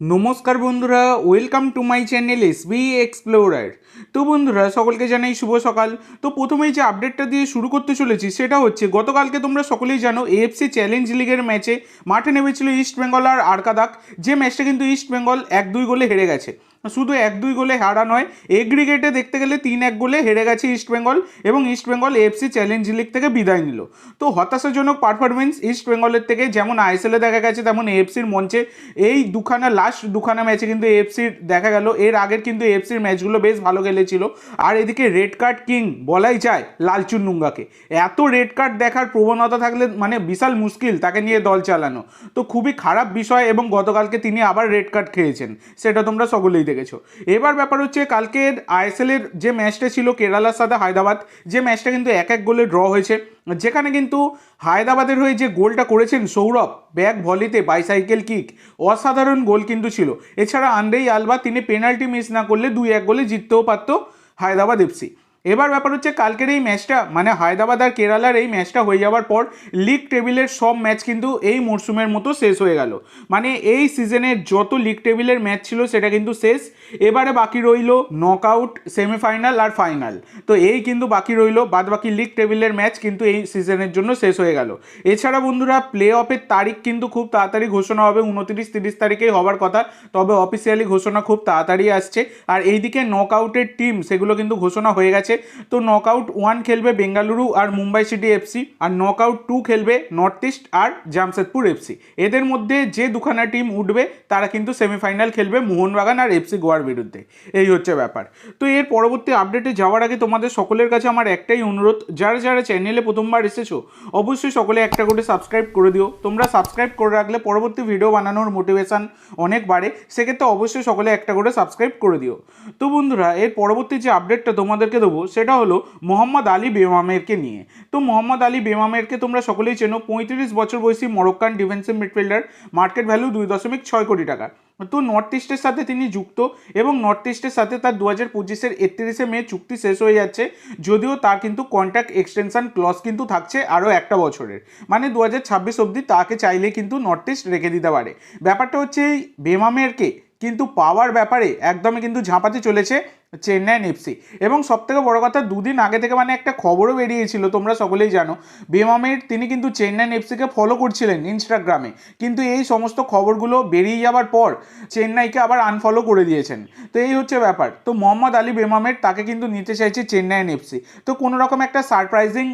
নমস্কার বন্ধুরা welcome to my channel S B explorer তো বন্ধুরা, সকলকে জানাই শুভ সকাল। তো প্রথমেই যে আপডেটটা দিয়ে শুরু করতে চলেছি, সেটা হচ্ছে গতকালকে তোমরা সকলেই জানো এএফসি চ্যালেঞ্জ লিগের ম্যাচে মাঠে নেমেছিল ইস্ট বেঙ্গল আর আরকাদাক যে ম্যাচটা কিন্তু ইস্ট বেঙ্গল এক দুই গোলে হেরে গেছে। শুধু এক দুই গোলে হারা নয় এগ্রিগেটে দেখতে গেলে তিন এক গোলে হেরে গেছে ইস্ট বেঙ্গল এবং East Bengal FC challenge league থেকে বিদায় নিল। তো হতাশাজনক পারফরমেন্স ইস্ট বেঙ্গলের থেকে, যেমন আইএসএলে দেখা গেছে, তেমন এফসির মঞ্চে। এই দুখানা লাস্ট দুখানা ম্যাচে কিন্তু এফসির দেখা গেল। এর আগের কিন্তু এফসির ম্যাচগুলো বেশ ভালো খেলেছিল। আর এদিকে রেড কার্ড কিং বলাই যায় লালচুন নুঙ্গাকে এত রেড কার্ড দেখার প্রবণতা থাকলে মানে বিশাল মুশকিল তাকে নিয়ে দল চালানো। তো খুবই খারাপ বিষয় এবং গতকালকে তিনি আবার রেড কার্ড খেয়েছেন। সেটা তোমরা সকলেই দেখেছ এবার ব্যাপার হচ্ছে কালকের আইএসএলের যে ম্যাচটা ছিল কেরালার সাথে হায়দ্রাবাদ, যে ম্যাচটা কিন্তু এক এক গোলে ড্র হয়েছে, যেখানে কিন্তু হায়দ্রাবাদের হয়ে যে গোলটা করেছেন সৌরভ ব্যাক ভলিতে বাইসাইকেল কিক, অসাধারণ গোল কিন্তু ছিল। এছাড়া আন্দ্রেই আলবা, তিনি পেনাল্টি মিস না করলে দুই এক গোলে জিততেও পারত হায়দ্রাবাদ এফসি। এবার ব্যাপার হচ্ছে কালকের এই ম্যাচটা মানে হায়দ্রাবাদ আর কেরালার এই ম্যাচটা হয়ে যাওয়ার পর লিগ টেবিলের সব ম্যাচ কিন্তু এই মরশুমের মতো শেষ হয়ে গেল। মানে এই সিজনের যত লিগ টেবিলের ম্যাচ ছিল সেটা কিন্তু শেষ। এবারে বাকি রইল নক আউট সেমিফাইনাল আর ফাইনাল তো এই কিন্তু বাকি রইল বাদ বাকি লিগ টেবিলের ম্যাচ কিন্তু এই সিজনের জন্য শেষ হয়ে গেল। এছাড়া বন্ধুরা প্লে অফের তারিখ কিন্তু খুব তাড়াতাড়ি ঘোষণা হবে, উনত্রিশ তিরিশ তারিখেই হওয়ার কথা। তবে অফিসিয়ালি ঘোষণা খুব তাড়াতাড়ি আসছে। আর এইদিকে নক আউটের টিম সেগুলো কিন্তু ঘোষণা হয়ে গেছে। তো নক আউট ওয়ান খেলবে বেঙ্গালুরু আর মুম্বাই সিটি এফসি আর নক আউট টু খেলবে নর্থ ইস্ট আর জামশেদপুর এফসি এদের মধ্যে যে দুখানা টিম উঠবে, তারা কিন্তু সেমিফাইনাল খেলবে মোহনবাগান আর এফসি গোয়ার বিরুদ্ধে। এই হচ্ছে ব্যাপার। তো এর পরবর্তী আপডেটে যাওয়ার আগে তোমাদের সকলের কাছে আমার একটাই অনুরোধ, যারা যারা চ্যানেলে প্রথমবার এসেছ, অবশ্যই সকলে একটা করে সাবস্ক্রাইব করে দিও। তোমরা সাবস্ক্রাইব করে রাখলে পরবর্তী ভিডিও বানানোর মোটিভেশন অনেক বাড়ে, সেক্ষেত্রে অবশ্যই সকলে একটা করে সাবস্ক্রাইব করে দিও। তো বন্ধুরা, এর পরবর্তী যে আপডেটটা তোমাদেরকে দেবো সেটা হলো মোহাম্মদ আলী বেমামেরকে নিয়ে। তো মোহাম্মদ আলী বেমামেরকে তোমরা সকলেই চেনো, পঁয়ত্রিশ বছর বয়সী Moroccan defensive midfielder, market value দুই দশমিক ছয় কোটি টাকা। তো নর্থ ইস্টের সাথে তিনি যুক্ত এবং নর্থ ইস্টের সাথে তার দু হাজার পঁচিশের একত্রিশে মে চুক্তি শেষ হয়ে যাচ্ছে, যদিও তার কিন্তু কন্ট্রাক্ট এক্সটেনশন ক্লস কিন্তু থাকছে আরও একটা বছরের। মানে দু হাজার ছাব্বিশ অবধি তাকে চাইলে কিন্তু নর্থ ইস্ট রেখে দিতে পারে। ব্যাপারটা হচ্ছে এই বেমামেরকে কিন্তু পাওয়ার ব্যাপারে একদমই কিন্তু ঝাঁপাতে চলেছে চেন্নাইন এফসি এবং সবথেকে বড় কথা, দুদিন আগে থেকে মানে একটা খবরও বেরিয়েছিল, তোমরা সকলেই জানো। বেমামের তিনি কিন্তু চেন্নাইন এফসিকে ফলো করছিলেন ইনস্টাগ্রামে কিন্তু এই সমস্ত খবরগুলো বেরিয়ে যাওয়ার পর চেন্নাইকে আবার আনফলো করে দিয়েছেন। তো এই হচ্ছে ব্যাপার। তো মোহাম্মদ আলী বেমামের তাকে কিন্তু নিতে চাইছে চেন্নাইন এফসি তো কোনো রকম একটা সারপ্রাইজিং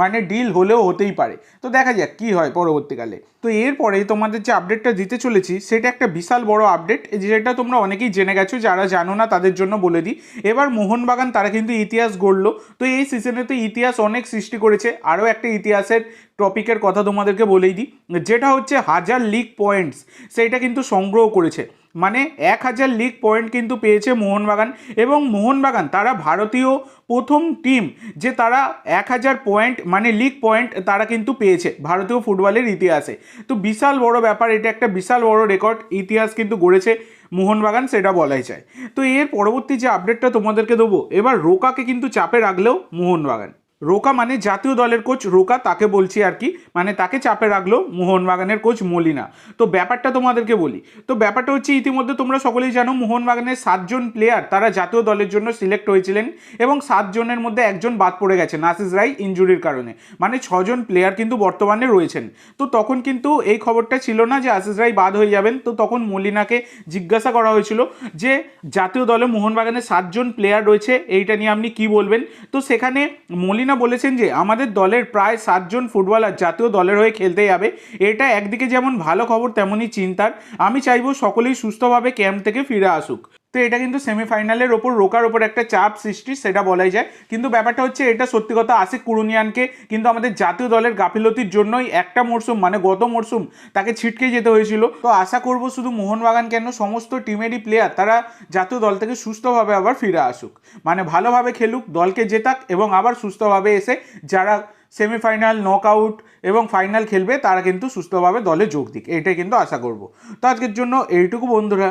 মানে ডিল হলেও হতেই পারে। তো দেখা যাক কি হয় পরবর্তীকালে। তো এরপরেই তোমাদের যে আপডেটটা দিতে চলেছি, সেটা একটা বিশাল বড় আপডেট যেটা তোমরা অনেকেই জেনে গেছো, যারা জানো না তাদের জন্য বলে দিই। এবার মোহনবাগান, তারা কিন্তু ইতিহাস গড়লো। তো এই সিজনে তো ইতিহাস অনেক সৃষ্টি করেছে। আরও একটা ইতিহাসের টপিকের কথা তোমাদেরকে বলেই দিই, যেটা হচ্ছে হাজার লিগ পয়েন্টস সেইটা কিন্তু সংগ্রহ করেছে। মানে এক হাজার লিগ পয়েন্ট কিন্তু পেয়েছে মোহনবাগান এবং মোহনবাগান তারা ভারতীয় প্রথম টিম যে তারা এক হাজার পয়েন্ট মানে লিগ পয়েন্ট তারা কিন্তু পেয়েছে ভারতীয় ফুটবলের ইতিহাসে। তো বিশাল বড় ব্যাপার, এটা একটা বিশাল বড় রেকর্ড ইতিহাস কিন্তু গড়েছে মোহনবাগান, সেটা বলাই যায়। তো এর পরবর্তী যে আপডেটটা তোমাদেরকে দেবো, এবার রোকাকে কিন্তু চাপে রাখলেও মোহনবাগান। রোকা মানে জাতীয় দলের কোচ রোকা তাকে বলছি আর কি মানে তাকে চাপে রাখল মোহনবাগানের কোচ মলিনা। তো ব্যাপারটা তোমাদেরকে বলি। তো ব্যাপারটা হচ্ছে ইতিমধ্যে তোমরা সকলেই জানো, মোহনবাগানের সাতজন প্লেয়ার তারা জাতীয় দলের জন্য সিলেক্ট হয়েছিলেন এবং সাতজনের মধ্যে একজন বাদ পড়ে গেছে, নাসিস রাই ইঞ্জুরির কারণে। মানে ছজন প্লেয়ার কিন্তু বর্তমানে রয়েছেন। তো তখন কিন্তু এই খবরটা ছিল না যে আশিস রাই বাদ হয়ে যাবেন। তো তখন মলিনাকে জিজ্ঞাসা করা হয়েছিল যে, জাতীয় দলে মোহনবাগানের সাতজন প্লেয়ার রয়েছে, এইটা নিয়ে আপনি কি বলবেন? তো সেখানে মলিনা বলেছেন যে আমাদের দলের প্রায় সাতজন ফুটবলার জাতীয় দলের হয়ে খেলতে যাবে। এটা একদিকে যেমন ভালো খবর, তেমনই চিন্তার। আমি চাইব সকলেই সুস্থভাবে ক্যাম্প থেকে ফিরে আসুক। তো এটা কিন্তু সেমিফাইনালের ওপর রোকার ওপর একটা চাপ সৃষ্টি, সেটা বলাই যায়। কিন্তু ব্যাপারটা হচ্ছে, এটা সত্যি কথা, আশিক কুরুনিয়ানকে কিন্তু আমাদের জাতীয় দলের গাফিলতির জন্যই একটা মরশুম মানে গত মরশুম তাকে ছিটকে যেতে হয়েছিল। তো আশা করব শুধু মোহনবাগান কেন, সমস্ত টিমেরই প্লেয়ার তারা জাতীয় দল থেকে সুস্থভাবে আবার ফিরে আসুক। মানে ভালোভাবে খেলুক, দলকে জেতাক এবং আবার সুস্থভাবে এসে যারা সেমিফাইনাল নকআউট এবং ফাইনাল খেলবে, তারা কিন্তু সুস্থভাবে দলে যোগ দিক। এটাই কিন্তু আশা করব। তো আজকের জন্য এইটুকু, বন্ধুরা।